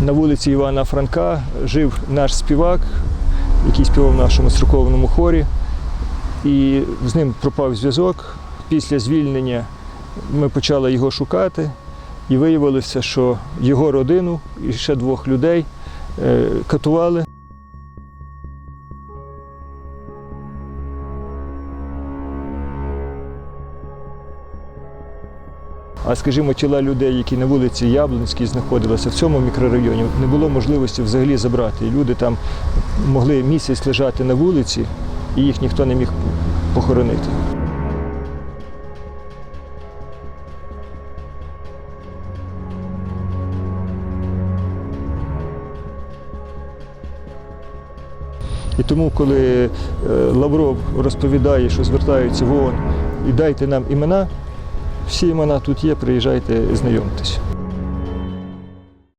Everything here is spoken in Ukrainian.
На вулиці Івана Франка жив наш співак, який співав в нашому церковному хорі. І з ним пропав зв'язок. Після звільнення ми почали його шукати, і виявилося, що його родину і ще двох людей е, катували. А скажімо, тіла людей, які на вулиці Яблонській знаходилися в цьому мікрорайоні, не було можливості взагалі забрати. Люди там могли місяць лежати на вулиці, і їх ніхто не міг похоронити. І тому, коли е, Лавров розповідає, що звертаються в ООН і дайте нам імена, всі імена тут є, приїжджайте, знайомтесь.